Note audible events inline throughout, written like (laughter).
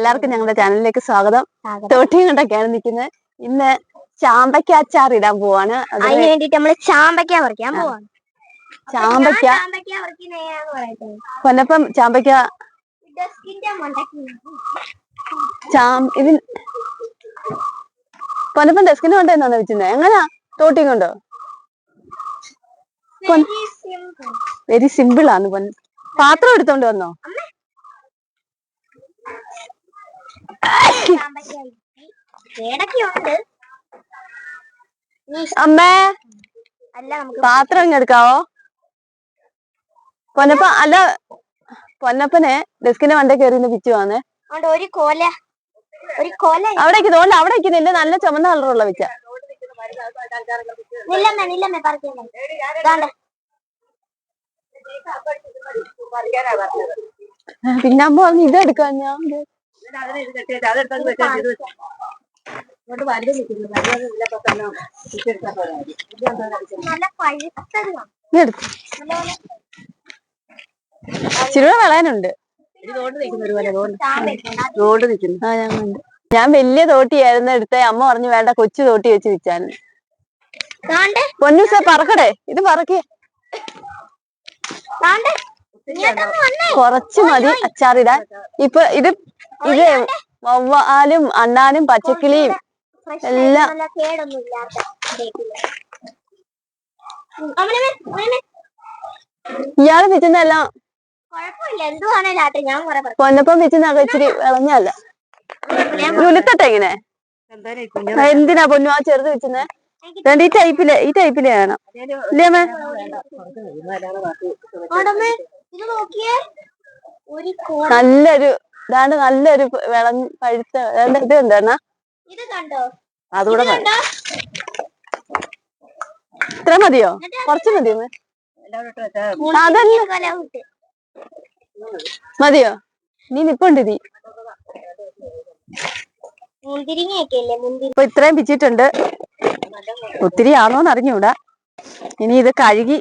എല്ലാവർക്കും ഞങ്ങളുടെ ചാനലിലേക്ക് സ്വാഗതം. തോട്ടിയും കൊണ്ടൊക്കെയാണ് നിൽക്കുന്നത്. ഇന്ന് ചാമ്പയ്ക്ക അച്ചാർ ഇടാൻ പോവാണ്. അത് അതിന് വേണ്ടിട്ട് നമ്മൾ ചാമ്പയ്ക്ക പറിക്കാൻ. പോവാണ്. ചാമ്പയ്ക്ക. പൊന്നപ്പം ചാമ്പയ്ക്ക പൊന്നപ്പം ഡെസ്കിന്റെ കൊണ്ട് എന്നാന്ന് വെച്ചിരുന്നത് എങ്ങനാ? തോട്ടിയും കൊണ്ടോ. വെരി സിമ്പിൾ ആണ് പാത്രം എടുത്തോണ്ട് വന്നോ ചാമ്പയ്ക്ക കിട്ടി. ഏടൊക്കെയുണ്ട് നീ അമ്മേ പാത്രം ഇങ്ങ് എടുക്കാവോ? പൊന്നപ്പ അല്ല പൊന്നപ്പനെ ഡെസ്കിന്റെ മണ്ട കയറിന്ന് പിച്ചു വന്ന്. അതുകൊണ്ട് ഒരു കോല ഒരു കോല അവിടേക്ക് തോണ്ട അവിടെ നിൽക്കുന്നില്ല നല്ല ചുമന്ന കളറുള്ള പിച്ച നില്ലമ്മേ നില്ലമ്മേ പിന്നെ അമ്മ പറഞ്ഞു ഇത് എടുക്കാൻ ഞാൻ നല്ല വളയാനുണ്ട് തോട്ട് റോഡ് നിൽക്കുന്നു ആ ഞാൻ കണ്ടു. ഞാൻ വലിയ തോട്ടിയായിരുന്നു എടുത്ത. അമ്മ പറഞ്ഞു വേണ്ട കൊച്ചു തോട്ടി വെച്ച് വിച്ചാന്ന് പൊന്നുസ പറക്കടേ. ഇത് പറക്കേ. കുറച്ച് മതി അച്ചാറിടാൻ. ഇപ്പൊ ഇത് ഇത് വവ്വാലും അണ്ണാനും പച്ചക്കിളിയും എല്ലാം. ഇയാൾ വിറ്റുന്നല്ല പൊന്നപ്പം വിറ്റുന്നൊക്കെ ഇച്ചിരി വിളഞ്ഞല്ല ഉലുത്തട്ടെ ഇങ്ങനെ? എന്തിനാ പൊന്നു ആ ചെറുത് വെച്ചെന്നേ രണ്ട് ഈ ടൈപ്പിൽ ഈ ടൈപ്പിലെ വേണം. ഇല്ലേ അമ്മേ? നല്ലൊരു ഇതാണ്ട് നല്ലൊരു വിളം പഴുത്ത ഇത് എന്താണ് അതുകൂടെ ഇത്ര മതിയോ? കൊറച്ച് മതിയോ? അതല്ല മതിയോ? നീ നിപ്പുണ്ട് നീ ഇപ്പൊ ഇത്രയും പിച്ചിട്ടുണ്ട്. ഒത്തിരി ആണോന്ന് അറിഞ്ഞൂടാ ഇനി ഇത് കഴുകി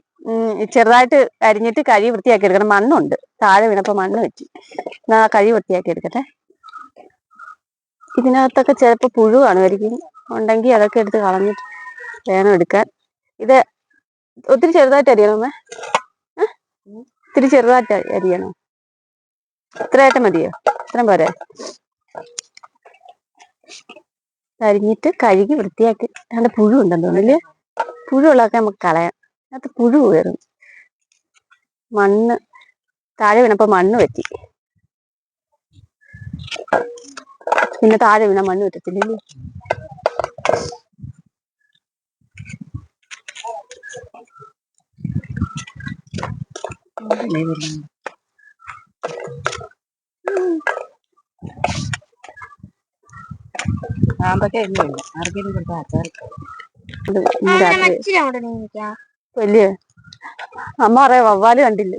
ചെറുതായിട്ട് അരിഞ്ഞിട്ട് കഴുകി വൃത്തിയാക്കി എടുക്കണം. മണ്ണുണ്ട്. താഴെ വീണപ്പോൾ മണ്ണ് വെച്ചു എന്നാ കഴുകി വൃത്തിയാക്കി എടുക്കട്ടെ. ഇതിനകത്തൊക്കെ ചിലപ്പോ പുഴു കാണുമായിരിക്കും. ഉണ്ടെങ്കിൽ അതൊക്കെ എടുത്ത് കളഞ്ഞിട്ട് വേണം എടുക്കാൻ. ഇത് ഒത്തിരി ചെറുതായിട്ട് അരിയണോ അമ്മേ? ഒത്തിരി ചെറുതായിട്ട് അരിയണോ? ഇത്രയായിട്ട് മതിയോ? ഇത്രയും പോരെ. അരിഞ്ഞിട്ട് കഴുകി വൃത്തിയാക്കി. അതിന്റെ പുഴു ഉണ്ടെന്ന് തോന്നില്ലേ പുഴു ഉള്ളതൊക്കെ നമുക്ക് കളയാം. അതിനകത്ത് പുഴു ഉയർന്നു മണ്ണ് താഴെ വീണപ്പോ മണ്ണ് പറ്റി പിന്നെ താഴെ വീണ മണ്ണ് പറ്റത്തില്ലേ ആമ്പൊക്കെ രാത്രി മച്ചിരി അങ്ങോട്ട് നീങ്ങിക്കാം വലിയ അമ്മ പറയാ വവ്വാൽ കണ്ടില്ല?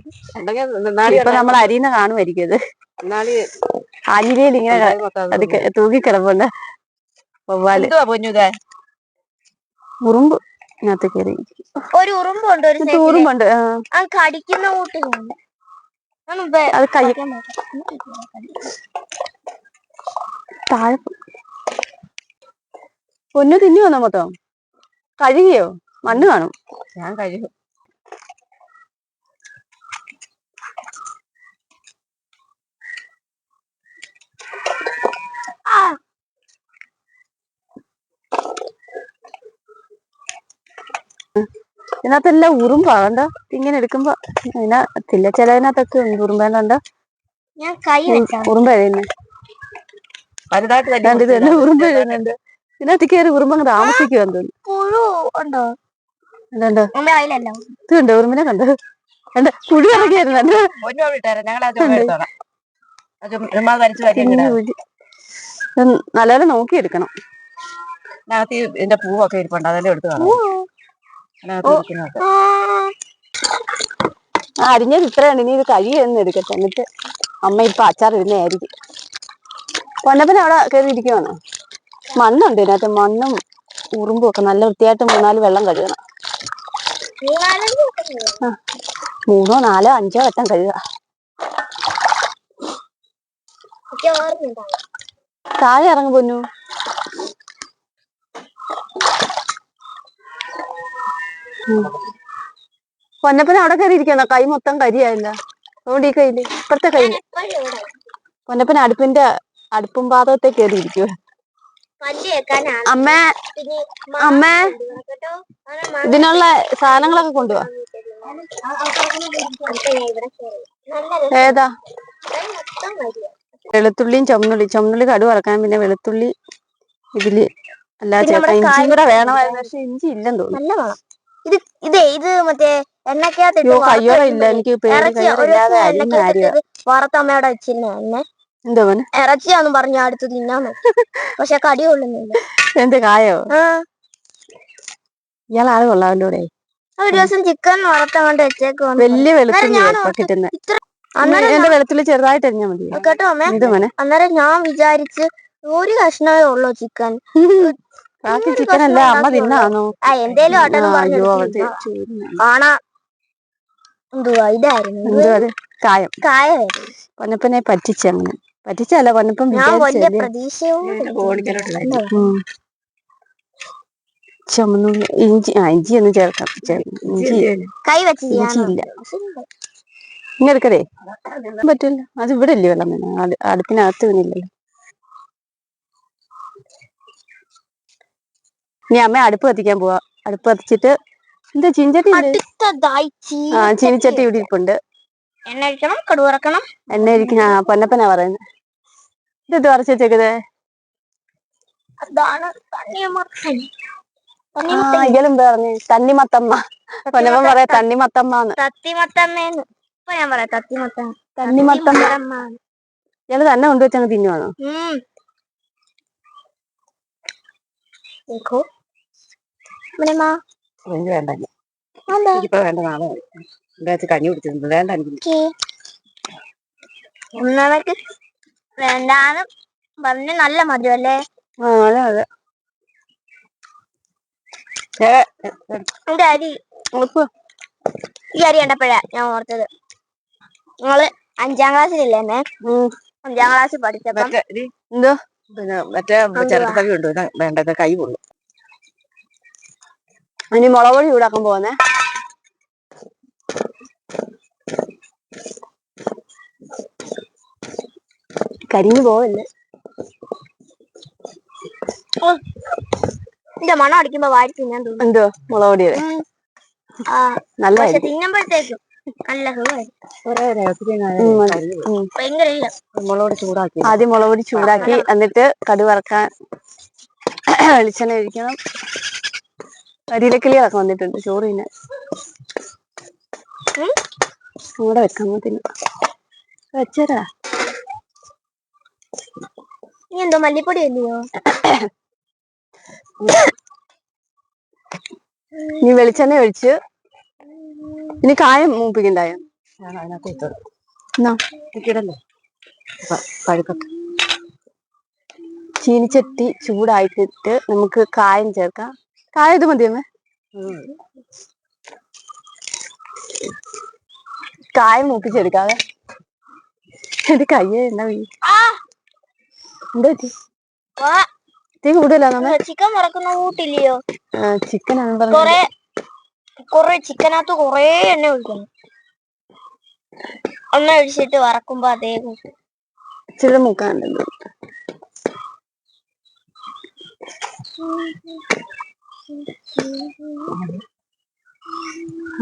ഇപ്പൊ നമ്മൾ അരിന്ന് കാണുമായിരിക്കും ഇത്. ആഞ്ഞിലയിൽ ഇങ്ങനെ അത് തൂക്കി കിടപ്പുണ്ട്. വവ്വാൽ. ഉറുമ്പ് ഇതിനകത്ത് കയറി. ഒരു ഉറുമ്പുണ്ട് ഒരു ഉറുമ്പുണ്ട് അത് കടിക്കുന്ന കൂട്ടിലുണ്ട് അത് കൈ താഴെ പൊന്നു തിന്നു വന്നോ മൊത്തം കഴുകിയോ? മണ്ണ് കാണും. ഞാൻ കഴിയും ഇതിനകത്തെല്ലാം ഉറുമ്പാ കണ്ടോ ഇങ്ങനെ എടുക്കുമ്പോ അതിനകത്തില്ല ചിലതിനകത്തൊക്കെ ഉണ്ട് ഉറുമ്പേണ്ടോ ഞാൻ കൈ വെച്ചാ ഉറുമ്പ് എഴുതുന്നു എഴുതുന്നുണ്ട് ഇതിനകത്ത് കയറി ഉറുമ്പ് അങ്ങ് താമസിക്കുവാന്ന് തോന്നുന്നു. കണ്ടോ? ഉറുമ്പിനെ കണ്ടോ? കണ്ടോ? കുഴി ഇറങ്ങിയായിരുന്നു. നല്ലപോലെ നോക്കിയെടുക്കണം. എന്റെ ഇതിന്റെ പൂവൊക്കെ ഇരിപ്പുണ്ട്. അതെല്ലാം എടുത്തു. ആ. അരിഞ്ഞത് ഇത്രയുണ്ട്. ഇനി ഇത് കഴുകി എന്ന് എടുക്കട്ടെ. എന്നിട്ട് അമ്മ ഇപ്പൊ അച്ചാർ ഇടുന്നതായിരിക്കും പൊന്നപ്പന അവിടെ കയറി ഇരിക്കുവാണോ? മണ്ണുണ്ട് ഇതിനകത്ത്. മണ്ണും ഉറുമ്പും ഒക്കെ നല്ല വൃത്തിയായിട്ട് മൂന്നാൽ വെള്ളം കഴുകണം. മൂന്നോ നാലോ അഞ്ചോ വട്ടം കഴുകുക താഴെ ഇറങ്ങു പൊന്നു. പൊന്നപ്പന അവിടെ കയറി ഇരിക്കുന്ന കൈ മൊത്തം കരിയായില്ല അതുകൊണ്ട് ഈ കയ്യിൽ ഇപ്പഴത്തെ കയ്യിൽ. പൊന്നപ്പന അടുപ്പിന്റെ അടുപ്പും പാതത്തെ കയറി ഇരിക്കുക പല്ല് കേൾക്കാനാണ് അമ്മേ അമ്മ ഇതിനുള്ള സാധനങ്ങളൊക്കെ കൊണ്ടുപോവാ. ഏതാ. വെളുത്തുള്ളിയും ചുമന്നുള്ളി ചുമന്നുള്ളി കടു വറക്കാൻ പിന്നെ വെളുത്തുള്ളി ഇതിൽ അല്ലാതെ ഇഞ്ചി കൂടെ വേണമായിരുന്നു. പക്ഷെ ഇഞ്ചി ഇല്ലെന്ന് തോന്നുന്നു. ഇത് ഇതേ ഇത് മറ്റേ എണ്ണക്കകത്ത് കയ്യോടെ ഇല്ല. എനിക്ക് ഇട്ടത് വറുത്തമ്മയുടെ വെച്ചിരുന്ന എന്നെ എന്തോ മോനെ ഇറച്ചിയാന്ന് പറഞ്ഞ അടുത്ത് തിന്നാൻ നോക്കി. പക്ഷെ കടി കൊള്ളുന്നില്ല എന്ത് കായോ? ഇയാൾ ആൾ കൊള്ളാമല്ലോ ഇവിടെ ഒരു ദിവസം ചിക്കൻ വറുത്തങ്ങോണ്ട് വെച്ചേക്ക് വന്നു. വലിയ വെളുത്തുള്ളി അന്നേരം എന്റെ വെളുത്തുള്ളി ചെറുതായിട്ട് അരിഞ്ഞാ മതി. കേട്ടോ അമ്മേ. എന്ത് മോനെ. അന്നേരം ഞാൻ വിചാരിച്ച് ഒരു കഷ്ണമേ ഉള്ളൂ ചിക്കൻ ബാക്കി ചിക്കൻ അല്ല അമ്മ തിന്നാണോ? ആ എന്തേലും ആട്ടെന്ന് പറഞ്ഞു കാണാ എന്തുവാ ഇതായിരുന്നു. കായം. കായ പൊന്നപ്പനെ പറ്റിച്ച അങ്ങനെ പറ്റിച്ചല്ല? ഉം. ചുമന്നുള്ളി ഇഞ്ചി ആ ഇഞ്ചി ഒന്നും ചേർക്കാം. ഇഞ്ചി കൈ വെച്ച് ഇഞ്ചിയില്ല ഇങ്ങനെ എടുക്കതേ പറ്റില്ല അത് ഇവിടെ ഇല്ലേ വെള്ളം തന്നെ അടു- അടുപ്പിനകത്ത് വീണില്ലല്ലോ ഇനി അമ്മ അടുപ്പ് കത്തിക്കാൻ പോവാ. അടുപ്പ് കത്തിച്ചിട്ട് എന്താ ചീനിച്ചട്ടി ആ ചീനിച്ചട്ടി ഇവിടെ ഇരിപ്പുണ്ട്. എണ്ണ ഇരിക്കണം കടുവറക്കണം. എണ്ണ ഇരിക്കണം ആ പൊന്നപ്പനാ പറയുന്നത് ഇത് വറച്ച് വെച്ചേക്കത് അതാണ് തണ്ണിമത്തൻ ആ തണ്ണിമത്തൻ ഇയാളും പറഞ്ഞു തണ്ണിമത്തമ്മ പൊന്നപ്പൻ പറയാ തണ്ണിമത്തമ്മന്ന് തത്തിമത്തമ്മേന്ന് ഇപ്പൊ ഞാൻ പറയാം തത്തിമത്തൻ തണ്ണിമത്തമ്മ തത്തിമത്തമ്മ. ഇയാള് തന്നെ കൊണ്ടുവച്ചങ്ങ് തിന്നുവാണോ ഉം. देखो अपने माँ എനിക്ക് വേണ്ട ഇനി. എന്താ എനിക്കിപ്പോ വേണ്ട നാളെ മതി. എന്താ വെച്ചാ കഞ്ഞി കുടിച്ചിട്ടുണ്ട് വേണ്ട എനിക്ക് ഒന്നാമക്ക് വേണ്ടാന്ന് പറഞ്ഞ് നല്ല മധുരം അല്ലേ ആ അതെ അതെ. ഏ, എന്റെ അരി. ഈ അരി കണ്ടപ്പോഴാ ഞാൻ ഓർത്തത്. നിങ്ങൾ അഞ്ചാം ക്ലാസ്സിലില്ലേ എന്നെ ഉം. അഞ്ചാം ക്ലാസ്സിൽ പഠിച്ചപ്പോ. എന്തോ? പിന്നെ മറ്റേ ചിരട്ടത്തവി ഉണ്ട് ഇത് വേണ്ടത് കൈ കൊള്ളും. ഇനി മുളക് പൊടി ചൂടാക്കാൻ പോവാന്നേ. കരിഞ്ഞു പോവല്ലേ? എന്റെ മണം അടിക്കുമ്പോ വാരി തിന്നാൻ തോന്നുന്നു എന്തോ മുളക് പൊടിയുടെ? ഉം. ആ. നല്ല തിന്നുമ്പോഴത്തേക്കും നല്ല നമ്മളോട് ചൂടാക്കി. ആദ്യം മുളക് പൊടി ചൂടാക്കി എന്നിട്ട് കടു വറക്കാൻ വെളിച്ചെണ്ണ ഒഴിക്കണം. കരിയിലക്കിളികളൊക്കെ വന്നിട്ടുണ്ട് ചോറ് പിന്നെ. കൂടെ വെക്കാൻ പറ്റില്ല വെച്ചരാ. നീ എന്തോ മല്ലിപ്പൊടി അല്ലയോ ഇനി വെളിച്ചെണ്ണ ഒഴിച്ച് ഇനി കായം മൂപ്പിക്കണ്ടായോ? ചീനിച്ചട്ടി ചൂടാക്കിയിട്ട് നമുക്ക് കായം ചേർക്കാം. കായം ഇത് മതിയമ്മേ കായം മൂപ്പിച്ചെടുക്കാതെ എന്റെ കയ്യേ എന്നാ വാ തീ കൂടുതലാണോ ചിക്കൻ കൂട്ടില്ലയോ? കൊറേ കൊറേ ചിക്കനകത്ത് കൊറേ എണ്ണ ഒഴിക്കണം. എണ്ണ ഒഴിച്ചിട്ട് വറക്കുമ്പോ അതേ ഇച്ചിരി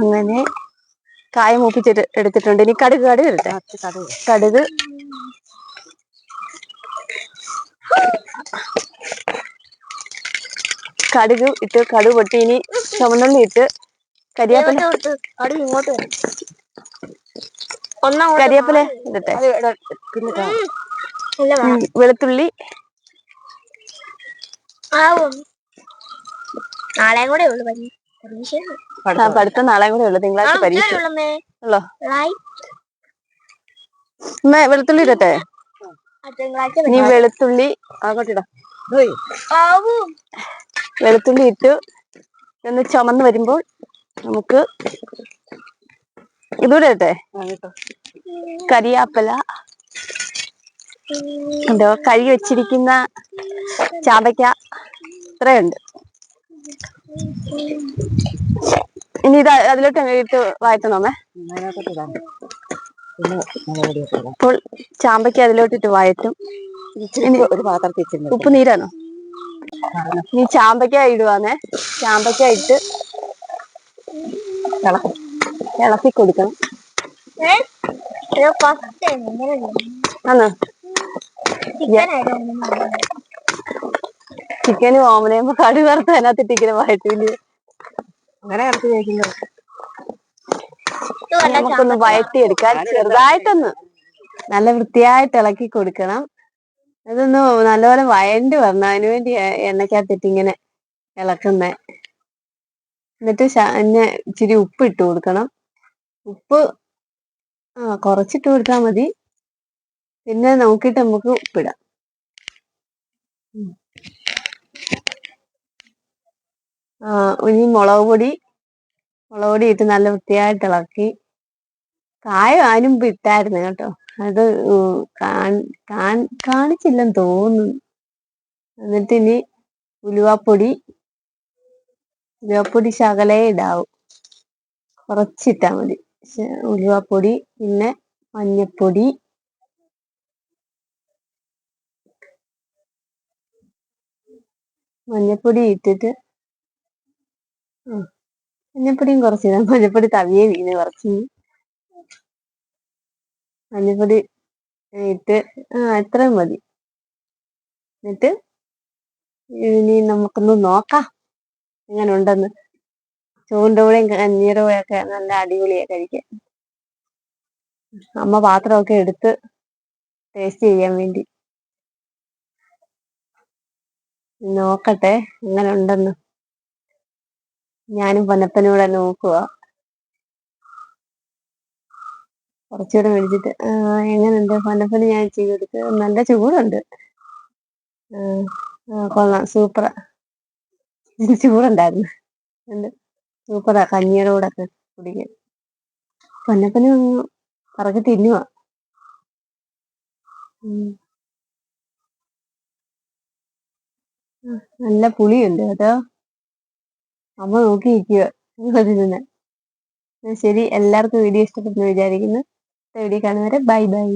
അങ്ങനെ കായ മൂപ്പിച്ചിട്ട് എടുത്തിട്ടുണ്ട്. ഇനി കടുക് കടുക് ഇരട്ടെ കടുക് കടുക് ഇട്ട് കടുക് പൊട്ടി. ഇനി ചുമന്നുള്ളി ഇട്ട് കരിയാപ്പില ഇങ്ങോട്ട് കരിയാപ്പില. ഇടട്ടെ. വെളുത്തുള്ളി. ആവും? നാളെയും കൂടെ ഉള്ളു പരീക്ഷ. പഠിത്തം കൂടെ തിങ്കളാഴ്ച പരീക്ഷ. ഉള്ളോ? വെളുത്തുള്ളി ഇടട്ടെ. നീ വെളുത്തുള്ളി അങ്ങോട്ടിടാം വെളുത്തുള്ളി ഇട്ട് ഒന്ന് ചുമന്ന് വരുമ്പോൾ നമുക്ക് ഇതൂടെ ഇട്ടെ. കരിയാപ്പല എന്തോ കഴുകി വെച്ചിരിക്കുന്ന ചാമ്പയ്ക്ക ഇത്രയുണ്ട്. ഇനി ഇത് അതിലോട്ട് ഇട്ട് ഇടാം. അപ്പോൾ ചാമ്പയ്ക്ക അതിലോട്ടിട്ട് ഇച്ചിരി ഒരു പാത്രത്തിൽ ഉപ്പ് നീരാണോ? ഇനി ചാമ്പയ്ക്ക ഇടുവാന്നേ. ചാമ്പയ്ക്ക ഇട്ട് ഇളക്കി. ഇളക്കി കൊടുക്കണം. ചിക്കന് ആന്നോ. കടി വറുത്ത ചിക്കനും ഓമനയും അതിനകത്തിട്ട് ഇങ്ങനെ വഴറ്റില്ലേ അങ്ങനെ ഇറച്ചി കഴിക്കുന്നത് നമുക്കൊന്ന് വഴറ്റിയെടുക്കാൻ ചെറുതായിട്ടൊന്ന് നല്ല വൃത്തിയായിട്ട് ഇളക്കി കൊടുക്കണം. ഇതൊന്ന് നല്ലപോലെ വഴണ്ട് വരണം അതിന് വേണ്ടി എണ്ണക്കകത്തിട്ട് ഇങ്ങനെ ഇളക്കുന്നേ. എന്നിട്ട് എന്നെ ഇച്ചിരി ഉപ്പ് ഇട്ട് കൊടുക്കണം. ഉപ്പ് ആ കുറച്ചിട്ട് കൊടുത്താൽ മതി. പിന്നെ നോക്കിയിട്ട് നമുക്ക് ഉപ്പിടാം. ആ ഇനി മുളക് പൊടി മുളക് പൊടി ഇട്ട് നല്ല വൃത്തിയായിട്ട് ഇളക്കി കായം ആനും ഇട്ടായിരുന്നു കേട്ടോ. അത് കാണിച്ചില്ലെന്ന് തോന്നുന്നു. എന്നിട്ട് ഇനി ഉലുവാപ്പൊടി ഉലുവാപ്പൊടി ശകലേ ഇടാവും. കുറച്ചിട്ടാ മതി. ഉലുവാപ്പൊടി പിന്നെ മഞ്ഞപ്പൊടി. മഞ്ഞപ്പൊടി ഇട്ടിട്ട്. മഞ്ഞപ്പൊടിയും കുറച്ചിടാം. മഞ്ഞപ്പൊടി തവിയേ വീണ് കുറച്ച്. മഞ്ഞപ്പൊടി ഇട്ട് ആ ഇത്രയും മതി. എന്നിട്ട് ഇനി നമുക്കൊന്ന് നോക്കാം എങ്ങനെ ഉണ്ടെന്ന് ചൂണ്ട കൂടെയും കഞ്ഞീറ പോയൊക്കെ നല്ല അടിപൊളിയാ കഴിക്കാൻ. അമ്മ പാത്രമൊക്കെ എടുത്ത് ടേസ്റ്റ് ചെയ്യാൻ വേണ്ടി. നോക്കട്ടെ എങ്ങനെ ഉണ്ടെന്ന് ഞാനും പൊന്നപ്പനും കൂടെ നോക്കുക കുറച്ചുകൂടെ മേടിച്ചിട്ട് എങ്ങനെയുണ്ട്? ഫലഫലി ഞാൻ ചെയ്ത് കൊടുത്ത് നല്ല ചൂടുണ്ട്. കൊള്ളാം. സൂപ്പറാ (laughs) ചൂടുണ്ടായിരുന്നു. ഉണ്ട് സൂപ്പറാ. കഞ്ഞിയുടെ കൂടെ ഒക്കെ കുടിക്കാൻ. പൊന്നപ്പന് പറക്കി തിന്നുവാ. തിന്നുക നല്ല പുളിയുണ്ട് അതോ അമ്മ നോക്കി നിൽക്കുക (laughs) ശരി. എല്ലാവർക്കും വീഡിയോ ഇഷ്ടപ്പെട്ടെന്ന് വിചാരിക്കുന്നു. അടുത്ത വീഡിയോ കാണുന്നവരെ ബൈ ബൈ.